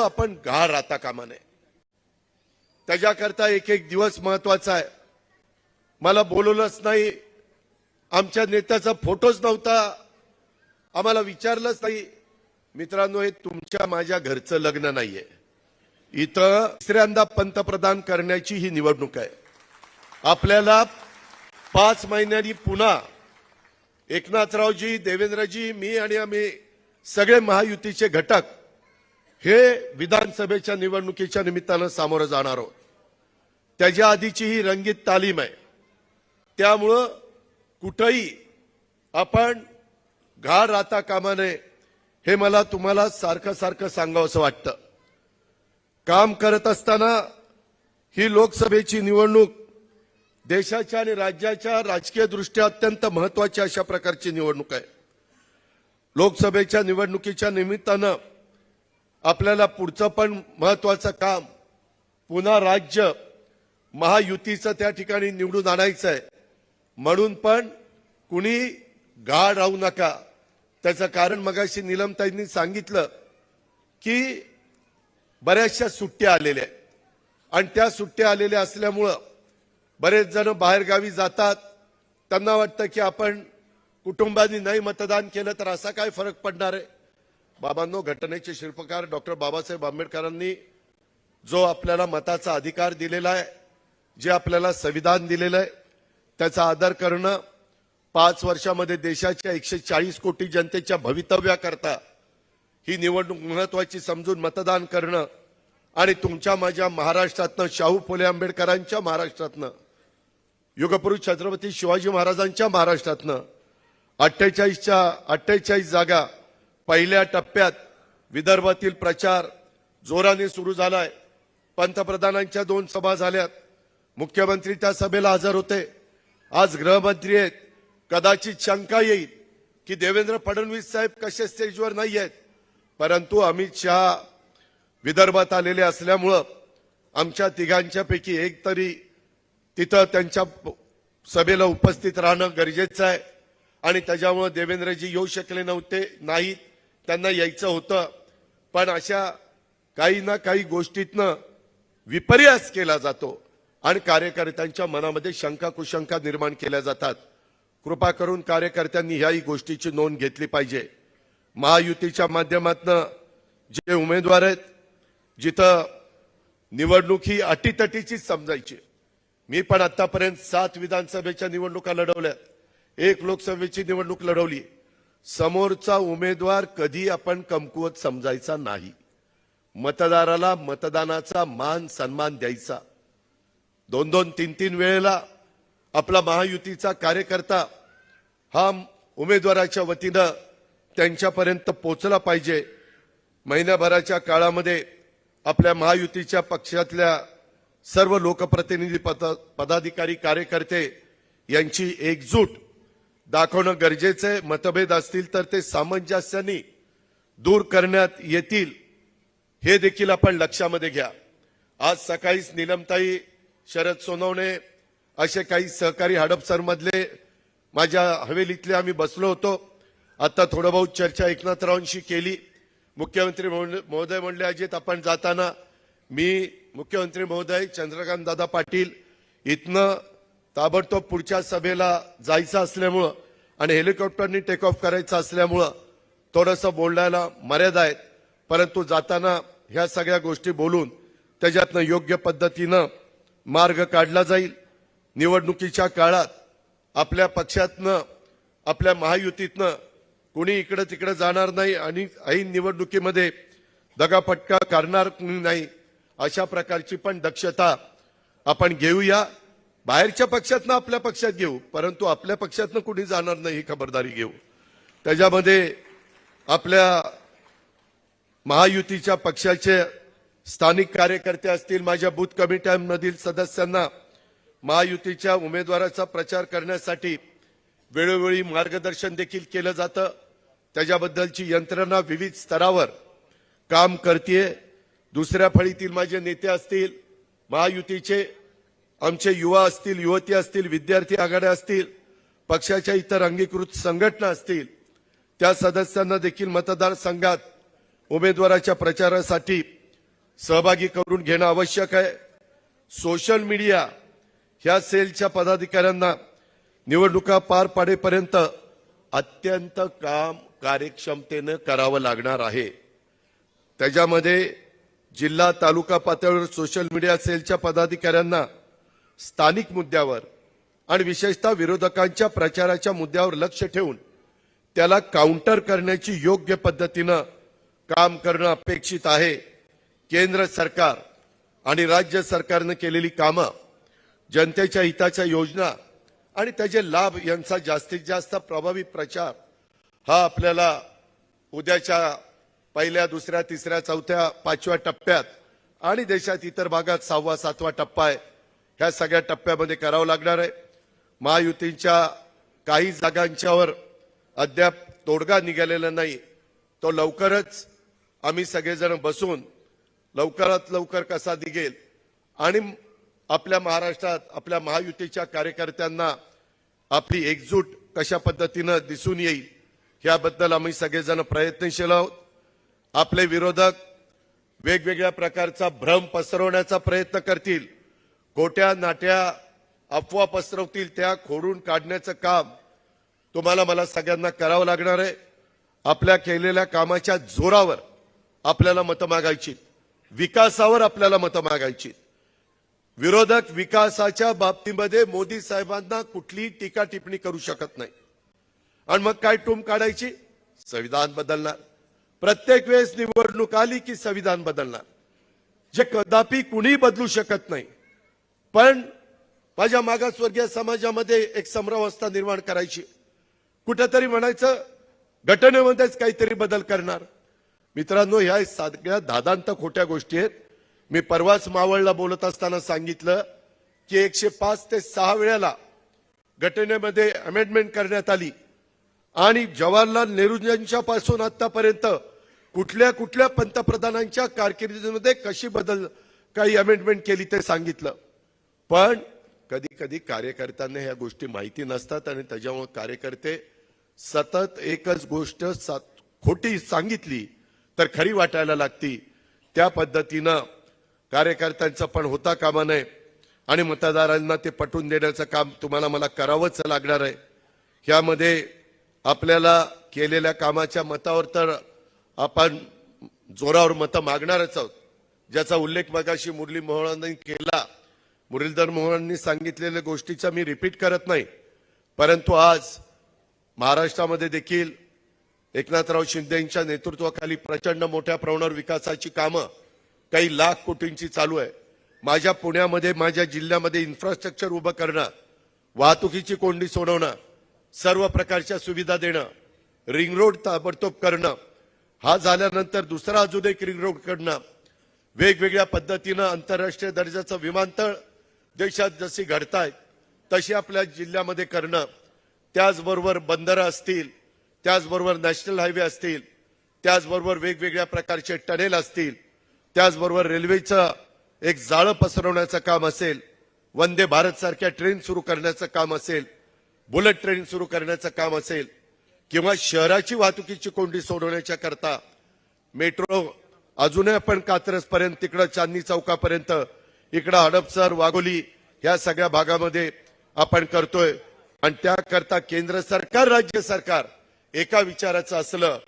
आपण गार राहता कामा नये त्याच्याकरता एक एक दिवस महत्त्वाचा आहे. मला बोलवलंच नाही. आमच्या नेत्याचा फोटोच नव्हता. आम्हाला विचारलंच नाही. मित्रांनो हे तुमच्या माझ्या घरचं लग्न नाहीये. इथं तिसऱ्यांदा पंतप्रधान करण्याची ही निवडणूक आहे. आपल्याला पाच महिन्यांनी पुन्हा एकनाथरावजी देवेंद्रजी मी आणि आम्ही सगळे महायुतीचे घटक हे विधानसभेच्या निवडणुकीच्या निमित्तानं सामोरं जाणार आहोत. त्याच्या आधीची ही रंगीत तालीम आहे. त्यामुळं कुठंही आपण घाड राहता कामा नये हे मला तुम्हाला सारखं सारखं सांगावं असं वाटतं. काम करत असताना ही लोकसभेची निवडणूक देशाच्या आणि राज्याच्या राजकीय दृष्ट्या अत्यंत महत्वाची अशा प्रकारची निवडणूक आहे. लोकसभेच्या निवडणुकीच्या निमित्तानं आपल्याला पुढचं पण महत्वाचं काम पुन्हा राज्य महायुतीचं त्या ठिकाणी निवडून आणायचं आहे म्हणून पण कुणी गाढ राहू नका. त्याचं कारण मगाशी निलमताईंनी सांगितलं की बऱ्याचशा सुट्ट्या आलेल्या आहेत. आणि त्या सुट्ट्या आलेल्या असल्यामुळं बरेच जण बाहेरगावी जातात. त्यांना वाटतं की आपण कुटुंबांनी नाही मतदान केलं तर असा काय फरक पडणार आहे? बाबांनो घटनेचे शिल्पकार डॉक्टर बाबासाहेब आंबेडकरांनी जो आपल्याला मताचा अधिकार दिलेला आहे जे आपल्याला संविधान दिलेलं आहे त्याचा आदर करणं पाच वर्षामध्ये देशाच्या एकशे चाळीस कोटी जनतेच्या भवितव्याकरता ही निवडणूक महत्वाची समजून मतदान करणं आणि तुमच्या माझ्या महाराष्ट्रातनं शाहू फुले आंबेडकरांच्या महाराष्ट्रातनं युगपुरुष छत्रपती शिवाजी महाराजांच्या महाराष्ट्रातनं अठ्ठेचाळीसच्या अठ्ठेचाळीस जागा पहिल्या टप्प्यात विदर्भातील प्रचार जोराने सुरू झालाय. पंतप्रधानांच्या दोन सभा झाल्यात. मुख्यमंत्री त्या सभेला हजर होते. आज गृहमंत्री आहेत. कदाचित शंका येईल की देवेंद्र फडणवीस साहेब कसे स्टेजवर नाही आहेत. परंतु अमित शहा विदर्भात आलेले असल्यामुळं आमच्या तिघांच्यापैकी एक तरी तिथं त्यांच्या सभेला उपस्थित राहणं गरजेचं आहे. आणि त्याच्यामुळं देवेंद्रजी येऊ शकले नव्हते नाहीत. त्यांना यायचं होतं. पण अशा काही ना काही गोष्टीतनं विपर्यास केला जातो आणि कार्यकर्त्यांच्या मनामध्ये शंका कुशंका निर्माण केल्या जातात. कृपा करून कार्यकर्त्यांनी ह्याही गोष्टीची नोंद घेतली पाहिजे. महायुतीच्या माध्यमातनं जे उमेदवार आहेत जिथं निवडणूक ही अटीतटीचीच समजायची. मी पण आतापर्यंत सात विधानसभेच्या निवडणुका लढवल्यात. एक लोकसभेची निवडणूक लढवली. समोरचा उमेदवार कधी आपण कमकुवत समजायचा नाही. मतदाराला मतदानाचा मान सन्मान द्यायचा. दोन दोन तीन तीन वेळेला आपला महायुतीचा कार्यकर्ता हा उमेदवाराच्या वतीनं त्यांच्यापर्यंत पोचला पाहिजे. महिन्याभराच्या काळामध्ये आपल्या महायुतीच्या पक्षातल्या सर्व लोकप्रतिनिधी पद- पदाधिकारी कार्यकर्ते यांची एकजूट दाखवणं गरजेचं आहे. मतभेद असतील तर ते सामंजस्याने दूर करण्यात येतील. हे देखील आपण लक्षामध्ये घ्या. आज सकाळीच निलमताई शरद सोनवणे असे काही सहकारी हडपसरमधले माझ्या हवेलीतले आम्ही बसलो होतो. आता थोडं बहुत चर्चा एकनाथरावांशी केली. मुख्यमंत्री महोदय महोदय म्हणले अजित आपण जाताना मी मुख्यमंत्री महोदय चंद्रकांत दादा पाटील इथनं ताबडतोब पुढच्या सभेला जायचं असल्यामुळं आणि हेलिकॉप्टरनी टेक ऑफ करायचं असल्यामुळं थोडंसं बोलण्याला मर्यादा आहेत. परंतु जाताना ह्या सगळ्या गोष्टी बोलून त्याच्यातनं योग्य पद्धतीनं मार्ग काढला जाईल. निवडणुकीच्या काळात आपल्या पक्षातनं आपल्या महायुतीतनं कुणी इकडं तिकडं जाणार नाही आणि ऐन निवडणुकीमध्ये दगाफटका करणार नाही. अशा प्रकारची पण दक्षता आपण घेऊया. बाहेरच्या पक्षातनं आपल्या पक्षात घेऊ परंतु आपल्या पक्षातनं कुणी जाणार नाही ही खबरदारी घेऊ. त्याच्यामध्ये आपल्या महायुतीच्या पक्षाचे स्थानिक कार्यकर्ते असतील माझ्या बूथ कमिट्यांमधील सदस्यांना महायुतीच्या उमेदवाराचा प्रचार करण्यासाठी वेळोवेळी मार्गदर्शन देखील केलं जातं. त्याच्याबद्दलची यंत्रणा विविध स्तरावर काम करते दुसऱ्या फळीतील माझे नेते असतील महायुतीचे आमचे युवा असतील युवती असतील विद्यार्थी आघाड्या असतील पक्षाच्या इतर अंगीकृत संघटना असतील त्या सदस्यांना देखील मतदारसंघात उमेदवाराच्या प्रचारासाठी सहभागी करून घेणं आवश्यक आहे. सोशल मीडिया ह्या सेलच्या पदाधिकाऱ्यांना निवडणुका पार पाडेपर्यंत अत्यंत काम कार्यक्षमतेनं करावं लागणार आहे. त्याच्यामध्ये जिल्हा तालुका पातळीवर सोशल मीडिया सेलच्या पदाधिकाऱ्यांना स्थानिक मुद्द्यावर आणि विशेषतः विरोधकांच्या प्रचाराच्या मुद्द्यावर लक्ष ठेवून त्याला काउंटर करण्याची योग्य पद्धतीनं काम करणं अपेक्षित आहे. केंद्र सरकार आणि राज्य सरकारनं केलेली कामं जनतेच्या हिताच्या योजना आणि त्याचे लाभ यांचा जास्तीत जास्त प्रभावी प्रचार हा आपल्याला उद्याच्या पहिल्या दुसऱ्या तिसऱ्या चौथ्या पाचव्या टप्प्यात आणि देशात इतर भागात सहावा सातवा टप्पा आहे. ह्या सगळ्या टप्प्यामध्ये करावं लागणार आहे. महायुतीच्या काही जागांच्यावर अद्याप तोडगा निघालेला नाही. तो लवकरच आम्ही सगळेजण बसून लवकरात लवकर कसा निघेल आणि आपल्या महाराष्ट्रात आपल्या महायुतीच्या कार्यकर्त्यांना आपली एकजूट कशा पद्धतीनं दिसून येईल याबद्दल आम्ही सगळेजण प्रयत्नशील आहोत. आपले विरोधक वेगवेगळ्या प्रकारचा भ्रम पसरवण्याचा प्रयत्न करतील. खोट्या नाट्या अफवा पसरवतील त्या खोडून काढण्याचं काम तुम्हाला मला सगळ्यांना करावं लागणार आहे. आपल्या केलेल्या कामाच्या जोरावर आपल्याला मतं मागायची. विकासावर आपल्याला मतं मागायची. विरोधक विकासाच्या बाबतीमध्ये मोदी साहेबांना कुठलीही टीका टिप्पणी करू शकत नाही. आणि मग काय टूम काढायची? संविधान बदलणार. प्रत्येक वेळेस निवडणूक आली की संविधान बदलणार. जे कदापि कुणी बदलू शकत नाही पण माझ्या मागासवर्गीय समाजामध्ये एक समरावस्था निर्माण करायची. कुठेतरी म्हणायचं घटनेमध्येच काहीतरी बदल करणार. मित्रांनो ह्या सगळ्या दादांत खोट्या गोष्टी आहेत. मी परवाच मावळला बोलत असताना सांगितलं की एकशे पाच ते सहा वेळेला घटनेमध्ये अमेंडमेंट करण्यात आली. आणि जवाहरलाल नेहरूजींच्या पासून आतापर्यंत कुठल्या कुठल्या पंतप्रधानांच्या कारकिर्दीमध्ये कशी बदल काही अमेंडमेंट केली ते सांगितलं. पण कधी कधी कार्यकर्त्यांना ह्या गोष्टी माहिती नसतात आणि त्याच्यामुळे कार्यकर्ते सतत एकच गोष्ट सात- खोटी सांगितली तर खरी वाटायला लागती. त्या पद्धतीनं कार्यकर्त्यांचं पण होता कामा नये आणि मतदारांना ते पटवून देण्याचं काम तुम्हाला मला करावंच लागणार आहे. ह्यामध्ये आपल्याला केलेल्या कामाच्या मतावर तर आपण जोरावर मतं मागणारच आहोत. ज्याचा उल्लेख मगाशी मुरली मोहळांनी केला मुरलीधर मोहनांनी सांगितलेल्या गोष्टीचा मी रिपीट करत नाही. परंतु आज महाराष्ट्रामध्ये देखील एकनाथराव शिंदेच्या नेतृत्वाखाली प्रचंड मोठ्या प्रमाणावर विकासाची कामं काही लाख कोटींची चालू आहे. माझ्या पुण्यामध्ये माझ्या जिल्ह्यामध्ये इन्फ्रास्ट्रक्चर उभं करणं वाहतुकीची कोंडी सोडवणं सर्व प्रकारच्या सुविधा देणं रिंग रोड ताबडतोब करणं हा झाल्यानंतर दुसरा अजून एक रिंग रोड करणं वेगवेगळ्या पद्धतीनं आंतरराष्ट्रीय दर्जाचं विमानतळ देशात जशी घडतायत तशी आपल्या जिल्ह्यामध्ये करणं त्याचबरोबर बंदरं असतील त्याचबरोबर नॅशनल हायवे असतील त्याचबरोबर वेगवेगळ्या प्रकारचे टनेल असतील त्याचबरोबर रेल्वेचं एक जाळं पसरवण्याचं काम असेल वंदे भारत सारख्या ट्रेन सुरू करण्याचं काम असेल बुलेट ट्रेन सुरू करण्याचं काम असेल किंवा शहराची वाहतुकीची कोंडी सोडवण्याच्या करता मेट्रो अजूनही आपण कात्रजपर्यंत तिकडं चांदणी चौकापर्यंत इकडं हडपसर वाघोली या सगळ्या भागामध्ये आपण करतोय. आणि त्याकरता केंद्र सरकार राज्य सरकार एका विचाराचं असलं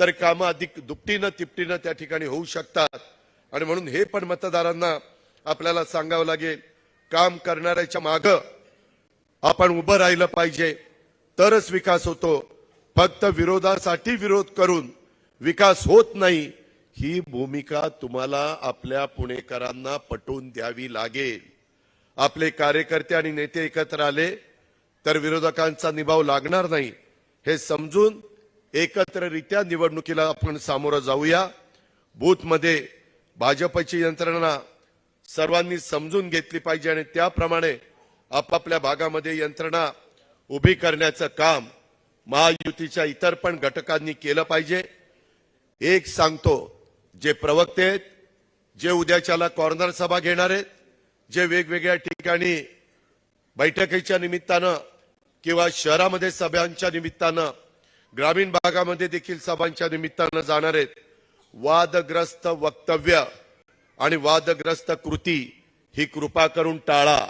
तर कामं अधिक दुपटीनं तिपटीनं त्या ठिकाणी होऊ शकतात. आणि म्हणून हे पण मतदारांना आपल्याला सांगावं लागेल काम करणाऱ्याच्या मागं आपण उभं राहिलं पाहिजे. तरच विकास होतो. फक्त विरोधासाठी विरोध करून विकास होत नाही ही भूमिका तुम्हाला आपल्या पुणेकरांना पटवून द्यावी लागेल. आपले कार्यकर्ते आणि नेते एकत्र आले तर विरोधकांचा निभाव लागणार नाही. हे समजून एकत्ररित्या निवडणुकीला आपण सामोरं जाऊया. बूथमध्ये भाजपची यंत्रणा सर्वांनी समजून घेतली पाहिजे आणि त्याप्रमाणे आपापल्या भागामध्ये यंत्रणा उभी करण्याचं काम महायुतीच्या इतर पण घटकांनी केलं पाहिजे. एक सांगतो जे प्रवक्ते आहेत जे उद्याच्याला कॉर्नर सभा घेणार आहेत जे वेगवेगळ्या ठिकाणी बैठकीच्या निमित्तानं किंवा शहरामध्ये सभांच्या निमित्तानं ग्रामीण भागामध्ये देखील सभांच्या निमित्तानं जाणार आहेत वादग्रस्त वक्तव्य आणि वादग्रस्त कृती ही कृपा करून टाळा.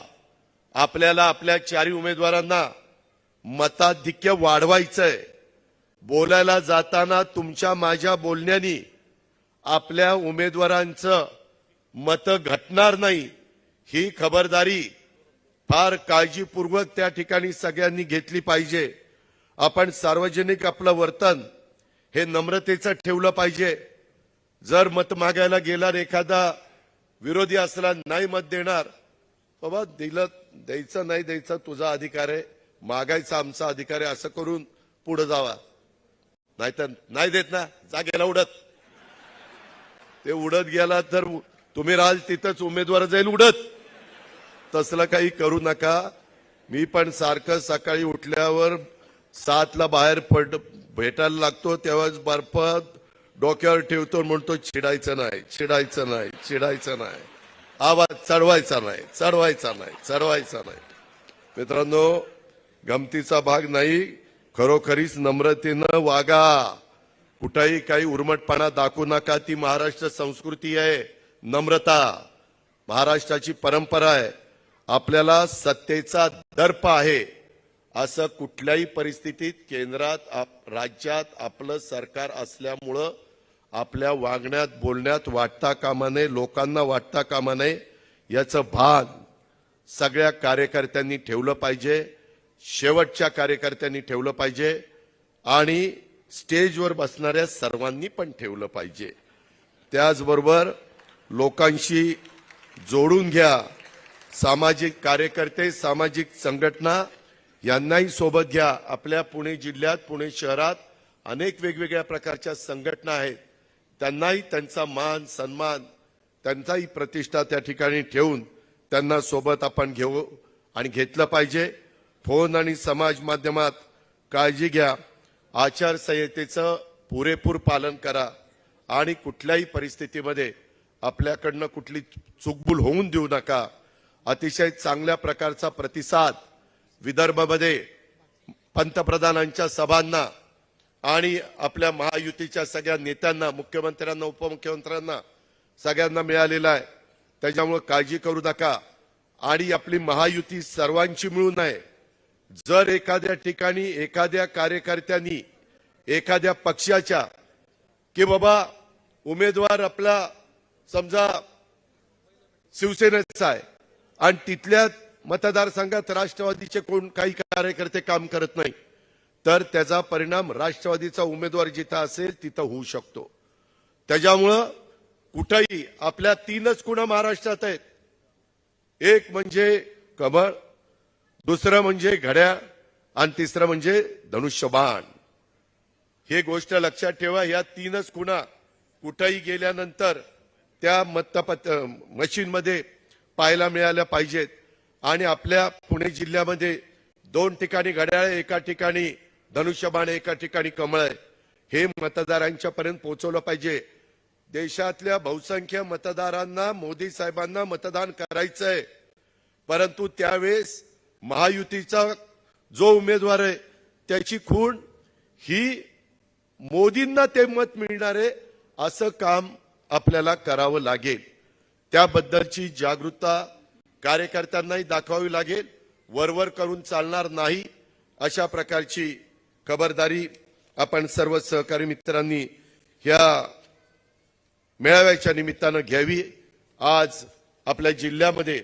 आपल्याला आपल्या चारी उमेदवारांना मताधिक्य वाढवायचंय. बोलायला जाताना तुमच्या माझ्या बोलण्यानी आपल्या उमेदवारांचं मत घटणार नाही ही खबरदारी फार काळजीपूर्वक त्या ठिकाणी सगळ्यांनी घेतली पाहिजे. आपण सार्वजनिक आपलं वर्तन हे नम्रतेचं ठेवलं पाहिजे. जर मत मागायला गेला एखादा विरोधी असला नाही मत देणार बाबा दिलं द्यायचं नाही द्यायचं तुझा अधिकार आहे. मागायचा आमचा अधिकार आहे असं करून पुढे जावा. नाहीतर नाही देत ना जागेला उडत. ते उडत गेला तर तुम्ही राहाल तिथंच उमेदवार जाईल उडत. तसलं काही करू नका. मी पण सारखं सकाळी उठल्यावर सातला बाहेर पड भेटायला लागतो तेव्हाच बर्फ डोक्यावर ठेवतो म्हणतो चिडायचं नाही चिडायचं नाही चिडायचं नाही. आवाज चढवायचा नाही चढवायचा नाही चढवायचा नाही. मित्रांनो गमतीचा भाग नाही. खरोखरीच नम्रतेनं वागा. कुठंही काही उर्मटपणा दाखवू नका. ती महाराष्ट्र संस्कृती आहे नम्रता. महाराष्ट्राची परंपरा आहे. आपल्याला सत्तेचा दर्प आहे. असं कुठल्याही परिस्थितीत केंद्रात आप- राज्यात आपलं सरकार असल्यामुळं आपल्या वागण्यात बोलण्यात वाटता कामा नये लोकांना वाटता कामा नये याचं भान सगळ्या कार्यकर्त्यांनी ठेवलं पाहिजे. शेवटच्या कार्यकर्त्यांनी ठेवलं पाहिजे. आणि स्टेजवर बसणाऱ्या सर्वांनी पण ठेवलं पाहिजे. त्याचबरोबर लोकांशी जोडून घ्या. सामाजिक कार्यकर्ते सामाजिक संघटना यांनाही सोबत घ्या. आपल्या पुणे जिल्ह्यात पुणे शहरात अनेक वेगवेगळ्या प्रकारच्या संघटना आहेत. त्यांनाही त्यांचा मान सन्मान त्यांचाही प्रतिष्ठा त्या ठिकाणी ठेवून त्यांना सोबत आपण घेऊ आणि घेतलं पाहिजे. फोन आणि समाज माध्यमात काळजी घ्या. आचारसंहितेचं पुरेपूर पालन करा आणि कुठल्याही परिस्थितीमध्ये आपल्याकडनं कुठली चुकबुल होऊन देऊ नका. अतिशय चांगल्या प्रकारचा प्रतिसाद विदर्भामध्ये पंतप्रधानांच्या सभांना आणि आपल्या महायुतीच्या सगळ्या नेत्यांना मुख्यमंत्र्यांना उपमुख्यमंत्र्यांना सगळ्यांना मिळालेला आहे. त्याच्यामुळे काळजी करू नका. आणि आपली महायुती सर्वांची मिळून आहे जर एखाद्या ठिकाणी एखाद्या कार्यकर्त्यांनी एखाद्या पक्षाच्या की बाबा उमेदवार आपला समजा शिवसेनेचा आहे आणि तिथल्या मतदारसंघात राष्ट्रवादीचे कोण काही कार्यकर्ते काम करत नाही तर त्याचा परिणाम राष्ट्रवादीचा उमेदवार जिथं असेल तिथं होऊ शकतो. त्याच्यामुळं कुठंही आपल्या तीनच कुणा महाराष्ट्रात आहेत. एक म्हणजे कमळ दुसरं म्हणजे घड्याळ आणि तिसरं म्हणजे धनुष्यबाण. हे गोष्ट लक्षात ठेवा या तीनच खुणा कुठंही गेल्यानंतर त्या मतपत मशीनमध्ये पाहायला मिळाल्या पाहिजेत. आणि आपल्या पुणे जिल्ह्यामध्ये दोन ठिकाणी घड्याळ एका ठिकाणी धनुष्यबाण एका ठिकाणी कमळ आहे. हे मतदारांच्या पर्यंत पोहोचवलं पाहिजे. देशातल्या बहुसंख्य मतदारांना मोदी साहेबांना मतदान करायचंय. परंतु त्यावेळेस महायुतीचा जो उमेदवार आहे त्याची खूण ही मोदींना ते मत मिळणार आहे असं काम आपल्याला करावं लागेल. त्याबद्दलची जागरूकता कार्यकर्त्यांनाही दाखवावी लागेल. वरवर करून चालणार नाही अशा प्रकारची खबरदारी आपण सर्व सहकारी मित्रांनी ह्या मेळाव्याच्या निमित्तानं घ्यावी. आज आपल्या जिल्ह्यामध्ये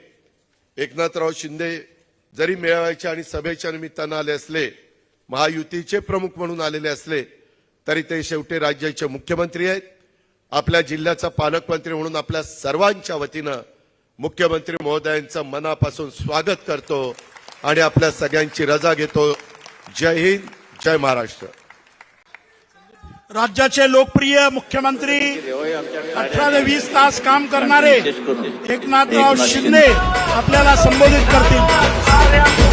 एकनाथराव शिंदे जरी मेळाव्याच्या आणि सभेच्या निमित्तानं आले असले महायुतीचे प्रमुख म्हणून आलेले असले तरी ते शेवटी राज्याचे मुख्यमंत्री आहेत. आपल्या जिल्ह्याचा पालकमंत्री म्हणून आपल्या सर्वांच्या वतीनं मुख्यमंत्री महोदयांचं मनापासून स्वागत करतो आणि आपल्या सगळ्यांची रजा घेतो. जय हिंद जय महाराष्ट्र. राज्याचे लोकप्रिय मुख्यमंत्री अठरा ते वीस तास काम करणारे एकनाथराव शिंदे आपल्याला संबोधित करतील.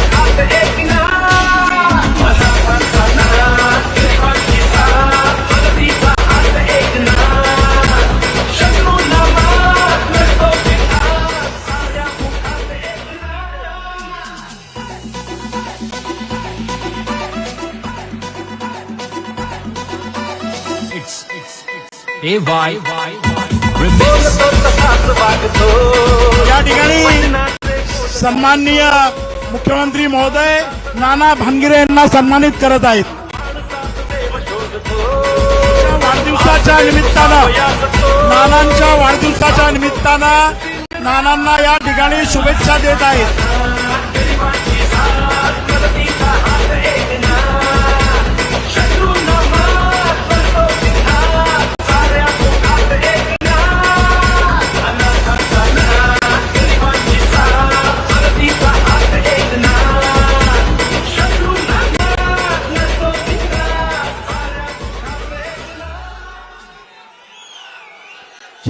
ए वाय या ठिकाणी सन्माननीय मुख्यमंत्री महोदय नाना भानगिरे यांना सन्मानित करत आहेत. वाढदिवसाच्या निमित्तानं नानांच्या वाढदिवसाच्या निमित्तानं नानांना या ठिकाणी शुभेच्छा देत आहेत.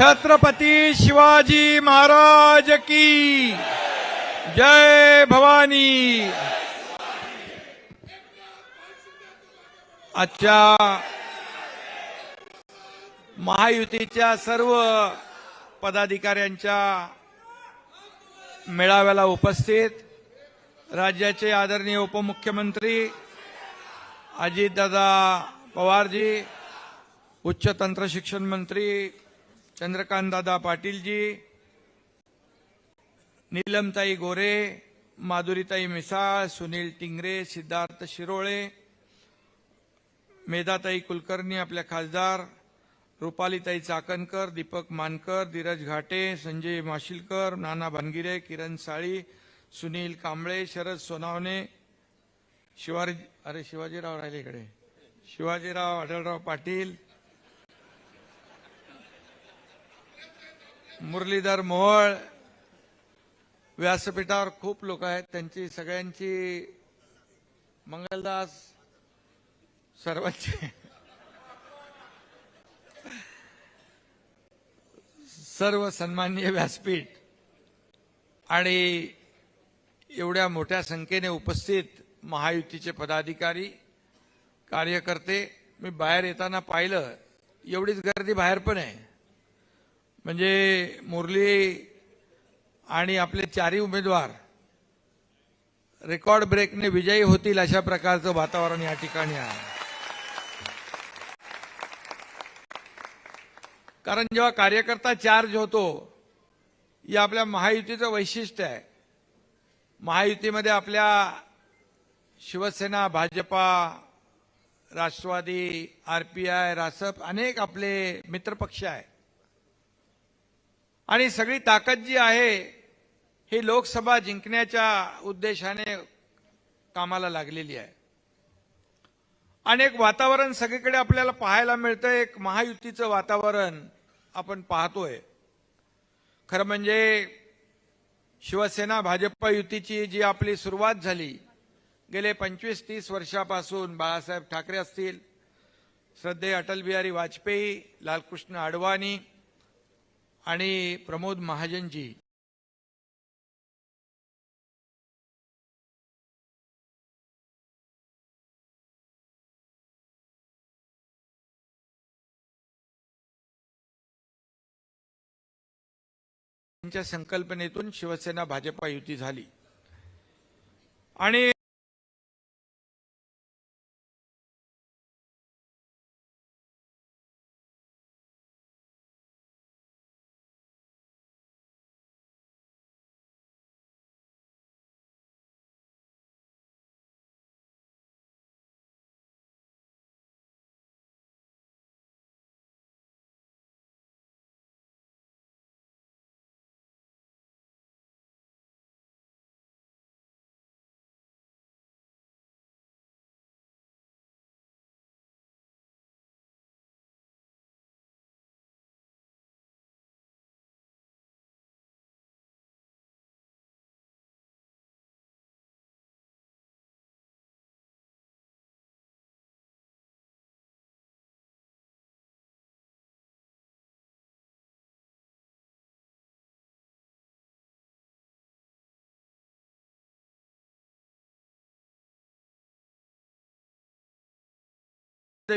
छत्रपती शिवाजी महाराज की जय भवानी। आजच्या महायुतीच्या सर्व पदाधिकाऱ्यांच्या मेळाव्याला उपस्थित राज्याचे आदरणीय उपमुख्यमंत्री अजितदादा पवारजी उच्च तंत्रशिक्षण मंत्री चंद्रकांतदादा पाटीलजी नीलमताई गोरे माधुरीताई मिसाळ सुनील टिंगरे सिद्धार्थ शिरोळे मेधाताई कुलकर्णी आपल्या खासदार रुपालीताई चाकणकर दीपक मानकर धीरज घाटे संजय माशिलकर नाना भानगिरे किरण साळी सुनील कांबळे शरद सोनावणे शिवाजी अरे शिवाजीराव राहिले इकडे. शिवाजीराव आढळराव पाटील मुरलीधर मोहोळ व्यासपीठावर खूप लोक आहेत. त्यांची सगळ्यांची मंगलदास सर्वांची सर्व सन्मान्य व्यासपीठ आणि एवढ्या मोठ्या संख्येने उपस्थित महायुतीचे पदाधिकारी कार्यकर्ते मी बाहेर येताना पाहिलं एवढीच गर्दी बाहेर पण आहे. म्हणजे मुरली आणि आपले चारही उमेदवार रेकॉर्ड ब्रेकने विजयी होतील अशा प्रकारचं वातावरण या ठिकाणी आहे. कारण जेव्हा कार्यकर्ता चार्ज होतो या आपल्या महायुतीचं वैशिष्ट्य आहे. महायुतीमध्ये आपल्या Shivsena Bhajapa Rashtravadi R P I Rasap अनेक आपले मित्रपक्ष आहे आणि सगळी ताकद जी आहे ही लोकसभा जिंकण्याच्या उद्देशाने कामाला लागलेली आहे. अनेक वातावरण सगळीकडे आपल्याला पाहायला मिळतं एक महायुतीचं वातावरण आपण पाहतोय. खरं म्हणजे शिवसेना भाजप युतीची जी आपली सुरुवात झाली गेले पंचवीस तीस वर्षापासून बाळासाहेब ठाकरे असतील श्रद्धे अटल बिहारी वाजपेयी लालकृष्ण अडवाणी आणि प्रमोद महाजनजी. यांच्या संकल्पनेतून शिवसेना भाजपा युती झाली. आणि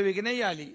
विघ्नही आली.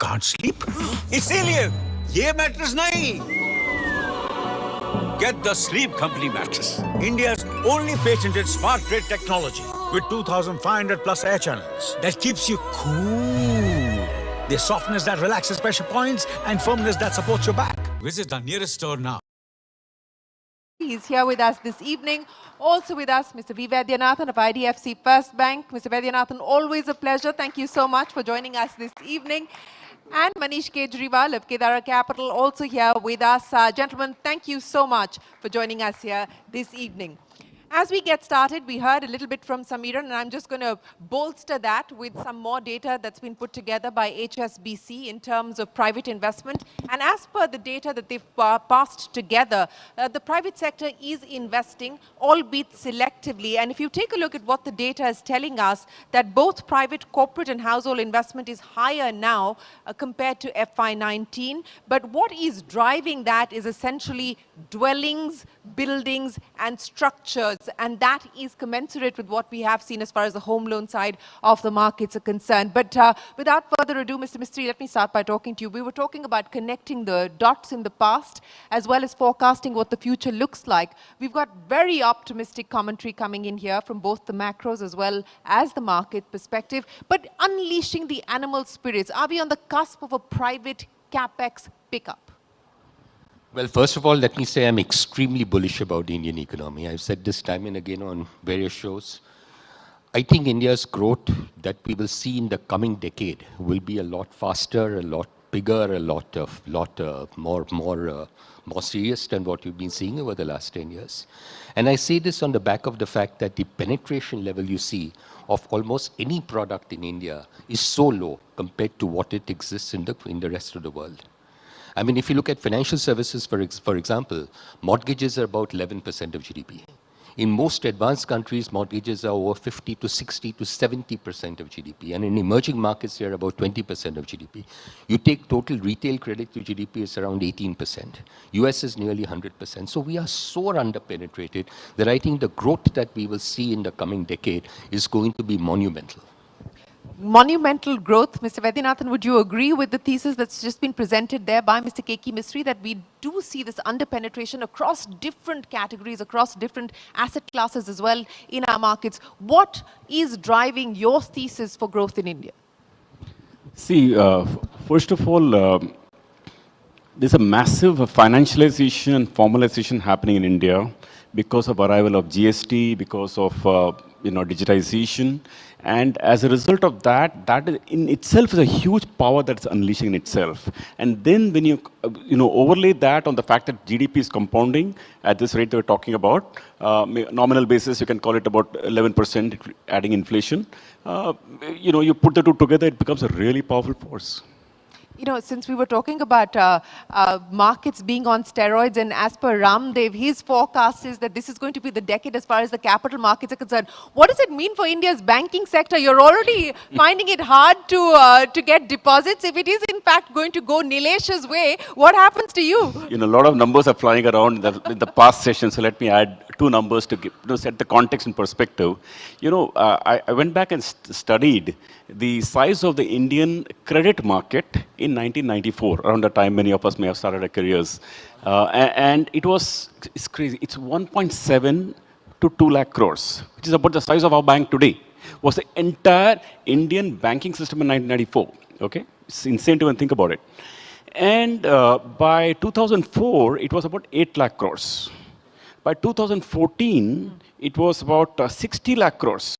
can't sleep? इसीलिए ये मैट्रेस नहीं Get the Sleep Company mattress, India's only patented smart grid technology with 2,500 plus air channels that keeps you cool. There's softness that relaxes pressure points and firmness that supports your back. Visit the nearest store now. He's here with us this evening. Also with us, Mr. V. Vaidyanathan of IDFC First Bank. Mr. Vaidyanathan, always a pleasure. Thank you so much for joining us this evening. And Manish Kejriwal of Kedara Capital also here with us. Uh, gentlemen, thank you so much for joining us here this evening. As we get started, we heard a little bit from Samiran, and I'm just going to bolster that with some more data that's been put together by HSBC in terms of private investment. And as per the data that they've uh, passed together, uh, the private sector is investing, albeit selectively. And if you take a look at what the data is telling us, that both private, corporate, and household investment is higher now uh, compared to FY19. But what is driving that is essentially dwellings, buildings, and structures. And that is commensurate with what we have seen as far as the home loan side of the markets are concerned. But uh, without further ado, Mr. Mistry, let me start by talking to you. We were talking about connecting the dots in the past as well as forecasting what the future looks like. We've got very optimistic commentary coming in here from both the macros as well as the market perspective. But unleashing the animal spirits, are we on the cusp of a private capex pickup? Well, first of all, let me say I'm extremely bullish about the Indian economy. I've said this time and again on various shows. I think India's growth that we will see in the coming decade will be a lot faster, a lot bigger, a lot of lot uh, more more uh, more serious than what you've been seeing over the last 10 years. And I say this on the back of the fact that the penetration level you see of almost any product in India is so low compared to what it exists in the in the rest of the world. I mean, if you look at financial services, for, ex- for example, mortgages are about 11% of GDP. In most advanced countries, mortgages are over 50 to 60 to 70% of GDP. And in emerging markets, they're about 20% of GDP. You take total retail credit to GDP, it's around 18%. US is nearly 100%. So we are so underpenetrated that I think the growth that we will see in the coming decade is going to be monumental. Monumental growth. Mr. Vaidyanathan, would you agree with the thesis that's just been presented there by Mr. Keki Mistry that we do see this underpenetration across different categories, across different asset classes as well in our markets? What is driving your thesis for growth in India? See, uh, first of all, um there's a massive financialization and formalization happening in India because of arrival of GST, because of uh, you know digitization, and as a result of that, that in itself is a huge power that's unleashing in itself. And then when you you know overlay that on the fact that GDP is compounding at this rate that we're talking about, uh, nominal basis you can call it about 11% adding inflation. Uh, you know, you put the two together, it becomes a really powerful force. You know, since we were talking about uh, uh, markets being on steroids, and as per Ramdev, his forecast is that this is going to be the decade as far as the capital markets are concerned. What does it mean for India's banking sector? You're already finding it hard to uh, to get deposits. If it is in fact going to go Nilesh's way, what happens to you? You know, a lot of numbers are flying around in the, in the past session, so let me add two numbers to give, know, set the context in perspective. You know, uh, I, I went back and st- studied the size of the Indian credit market in 1994, around the time many of us may have started our careers. Uh, and it was, it's crazy, it's 1.7 to 2 lakh crores, which is about the size of our bank today, was the entire Indian banking system in 1994. Okay? It's insane to even think about it. And uh, by 2004, it was about 8 lakh crores. By 2014, it was about uh, 60 lakh crores.